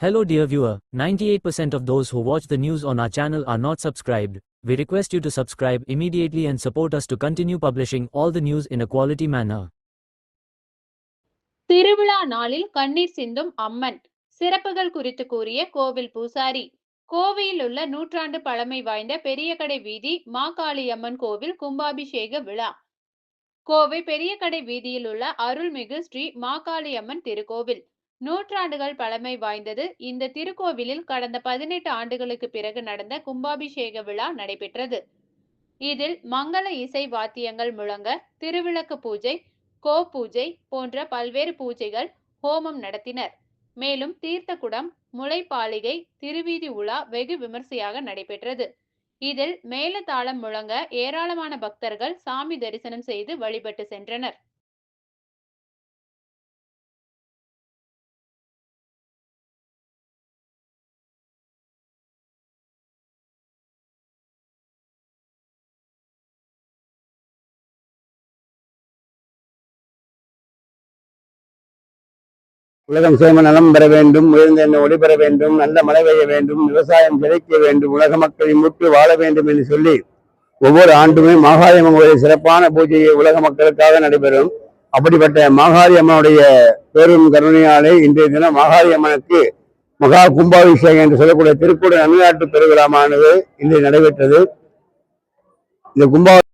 Hello dear viewer, 98% of those who watch the news on our channel are not subscribed. We request you to subscribe immediately and support us to continue publishing all the news in a quality manner. திருவிழா நாளில் கண்ணீர் சிந்தும் அம்மன் சிறப்புகள் குறித்து கூறிய கோவில் பூசாரி கோவையில் உள்ள நூற்றாண்டு பழமை வாய்ந்த பெரியகடை வீதி மாகாளியம்மன் கோவில் கும்பாபிஷேக விழா. கோவை பெரியகடை வீதியில் உள்ள அருள்மிகு ஸ்ரீ மாகாளியம்மன் திருக்கோவில். நூற்றாண்டுகள் பழமை வாய்ந்தது. இந்த திருக்கோவிலில் கடந்த பதினெட்டு ஆண்டுகளுக்கு பிறகு நடந்த கும்பாபிஷேக விழா நடைபெற்றது. இதில் மங்கள இசை வாத்தியங்கள் முழங்க திருவிளக்கு பூஜை கோ பூஜை போன்ற பல்வேறு பூஜைகள் ஹோமம் நடத்தினர். மேலும் தீர்த்தகுடம் முளைப்பாலிகை திருவீதி உலா வெகு விமர்சையாக நடைபெற்றது. இதில் மேலதாளம் முழங்க ஏராளமான பக்தர்கள் சாமி தரிசனம் செய்து வழிபட்டு சென்றனர். உலகம் சேம நலம் பெற வேண்டும் உயர்ந்த எண்ணெய் ஒளி பெற வேண்டும் நல்ல மழை பெய்ய வேண்டும் விவசாயம் கிடைக்க வேண்டும் உலக மக்களை முற்று வாழ வேண்டும் என்று சொல்லி ஒவ்வொரு ஆண்டுமே மாகாளி அம்மனுடைய சிறப்பான பூஜையை உலக மக்களுக்காக நடைபெறும். அப்படிப்பட்ட மாகாளி அம்மனுடைய பெரும் கருணையாலே இன்றைய தினம் மாகாளி அம்மனுக்கு மகா கும்பாபிஷேகம் என்று சொல்லக்கூடிய திருக்கூட நன்மையாட்டு பெருவிழாமானது இன்று நடைபெற்றது. இந்த கும்பா